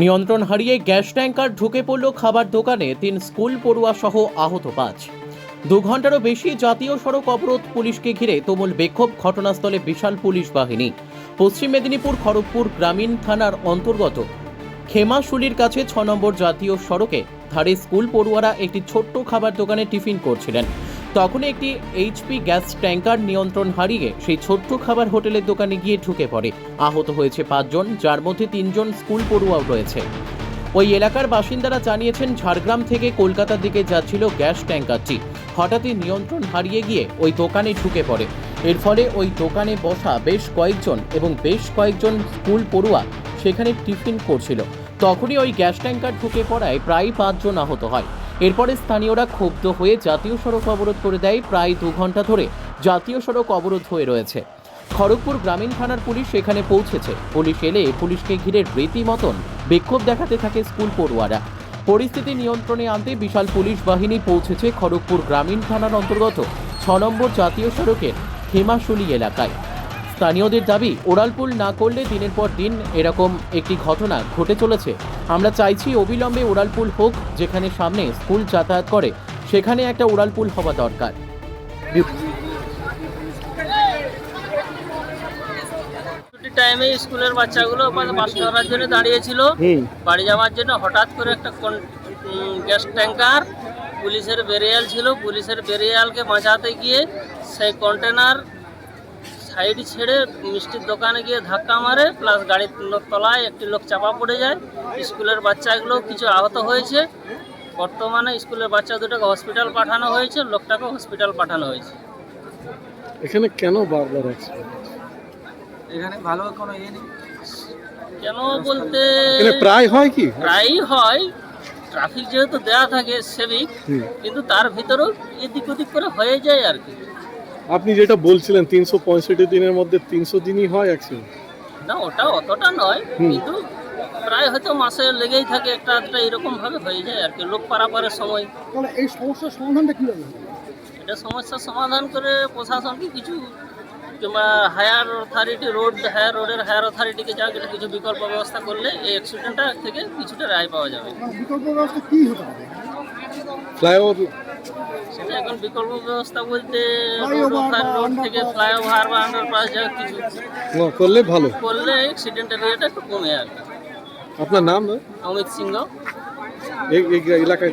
নিয়ন্ত্রণ হারিয়ে gas tanker ঢুকে পড়ল খাবার দোকানে তিন স্কুল পড়ুয়া সহ আহত পাঁচ। দু ঘন্টারও বেশি জাতীয় সড়ক অবরোধ পুলিশকে ঘিরে তুমুল বিক্ষোভ ঘটনাস্থলে বিশাল পুলিশ বাহিনী। পশ্চিম মেদিনীপুর খড়গপুর গ্রামীণ থানার অন্তর্গত খেমাশুলির কাছে ছ নম্বর জাতীয় সড়কে ধারে স্কুল পড়ুয়ারা একটি ছোট্ট খাবার দোকানে টিফিন করছিলেন। তখন একটি এইচপি গ্যাস ট্যাঙ্কার নিয়ন্ত্রণ হারিয়ে সেই ছোট্ট খাবার হোটেলের দোকানে গিয়ে ঢুকে পড়ে। আহত হয়েছে পাঁচজন, যার মধ্যে তিনজন স্কুল পড়ুয়াও রয়েছে। ওই এলাকার বাসিন্দারা জানিয়েছেন, ঝাড়গ্রাম থেকে কলকাতার দিকে যাচ্ছিল গ্যাস ট্যাঙ্কারটি। হঠাৎই নিয়ন্ত্রণ হারিয়ে গিয়ে ওই দোকানে ঢুকে পড়ে। এর ফলে ওই দোকানে বসা বেশ কয়েকজন এবং বেশ কয়েকজন স্কুল পড়ুয়া সেখানে টিফিন করছিল। তখনই ওই গ্যাস ট্যাঙ্কার ঢুকে পড়ায় প্রায় পাঁচজন আহত হয়। এরপরে স্থানীয়রা ক্ষুব্ধ হয়ে জাতীয় সড়ক অবরোধ করে দেয় প্রায় দু ঘণ্টা ধরে। জাতীয় সড়ক অবরোধ হয়ে রয়েছে। খড়গপুর গ্রামীণ থানার পুলিশ সেখানে পৌঁছেছে। পুলিশ এলে পুলিশকে ঘিরে রীতিমতন বিক্ষোভ দেখাতে থাকে স্কুল পড়ুয়ারা। পরিস্থিতি নিয়ন্ত্রণে আনতে বিশাল পুলিশ বাহিনী পৌঁছেছে খড়গপুর গ্রামীণ থানার অন্তর্গত ছ নম্বর জাতীয় সড়কের হেমাশুলি এলাকায়। স্থানীয়দের দাবি ওড়ালপুল না করলে দিনের পর দিন এরকম একটি ঘটনা ঘটে চলেছে। আমরা চাইছি অবিলম্বে ওড়ালপুল হোক যেখানে সামনে স্কুল যাতায়াত করে সেখানে একটা ওড়ালপুল হওয়া দরকার। ছুটির টাইমে স্কুলের বাচ্চাগুলো বাস ধরার জন্য দাঁড়িয়েছিল। বাড়ি যাওয়ার জন্য হঠাৎ করে একটা গ্যাস ট্যাঙ্কার পুলিশের বেরিয়াল ছিল। পুলিশের বেরিয়ালকে বাঁচাতে গিয়ে সেই কন্টেনার সাইড ছেড়ে মিষ্টির দোকানে গিয়ে ধাক্কা মারে প্লাস গাড়ির তলায় একটি লোক চাপা পড়ে যায়। স্কুলের বাচ্চাগুলো কিছু আহত হয়েছে। বর্তমানে স্কুলের বাচ্চা দুটোকে হসপিটাল পাঠানো হয়েছে লোকটাকে হসপিটাল পাঠানো হয়েছে। এখানে কেন বারবার আছে এখানে ভালো কোনো ইয়ে নেই? কেন বলতে এখানে প্রায় হয় কি? প্রায়ই হয়। ট্রাফিক যেহেতু দেয়া থাকে সেভিক কিন্তু তার ভিতরেও এদিক ওদিক করে হয়ে যায় আর কি। আপনি যেটা বলছিলেন তিনশো পঁয়ষট্টি দিনের মধ্যে তিনশো দিনই হয় অ্যাক্সিডেন্ট না ওটা অতটা নয় কিন্তু প্রায় হয়তো মাসে লেগেই থাকে একটা একটা এরকম ভাবে হয়ে যায় আর কি লোক পারাপারের সময়। তাহলে এই সমস্যার সমাধানটা কীভাবে হবে? এটা সমস্যার সমাধান করে প্রশাসনকে কিছু কিংবা হায়ার অথরিটি রোড হায়ার রোডের হায়ার অথরিটিকে যা এটা কিছু বিকল্প ব্যবস্থা করলে এই অ্যাক্সিডেন্টটা থেকে কিছুটা রায় পাওয়া যাবে। মানে বিকল্প ব্যবস্থা কী হতে পারে? ফ্লাইওভার বিকল্প ব্যবস্থা বলতে রোড থেকে ফ্লাইওভার বা আন্ডারপাস যা কিছু করলে ভালো। করলে অ্যাক্সিডেন্টের রেট একটু কমে আর আপনার নাম? অমিত সিংহ। এলাকায়